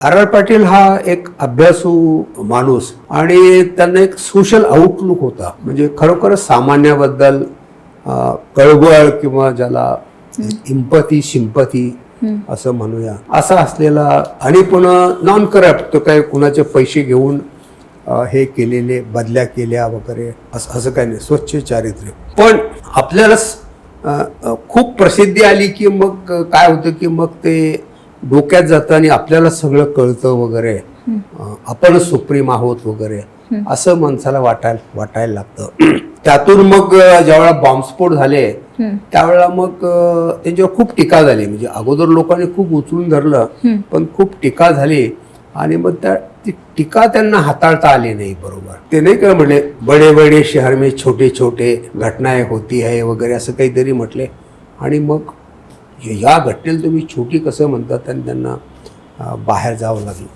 R R Patil हा एक अभ्यासू माणूस आणि त्यांना एक सोशल आउटलुक होता. म्हणजे खरोखरच सामान्याबद्दल अं, कळवळ किंवा ज्याला इम्पती सिंपती असं म्हणूया. असा असलेला आणि पुन्हा नॉन करप्ट तो काय कुणाचे पैसे घेऊन हे केलेले बदल्या केल्या वगैरे असं असं काही नाही. स्वच्छ चारित्र्य. पण आपल्याला खूप प्रसिद्धी आली की मग काय होतं की मग ते डोक्यात जातं आणि आपल्याला सगळं कळतं वगैरे. अं, आपणच सुप्रीम आहोत वगैरे. असं माणसाला वाटायला वाटायला लागतं. त्यातून मग ज्यावेळेला बॉम्बस्फोट झाले त्यावेळेला मग त्यांच्यावर खूप टीका झाली म्हणजे अगोदर लोकांनी खूप उचलून धरलं पण खूप टीका झाली आणि मग त्या ती टीका त्यांना हाताळता आली नाही बरोबर. ते नाही का म्हणले बडे बडे शहर में छोटे छोटे घटनाएं होती है वगैरे असं काहीतरी म्हटले. आणि मग या घटनेला तुम्ही छोटी कसं म्हणतात आणि त्यांना बाहेर जावं लागलं.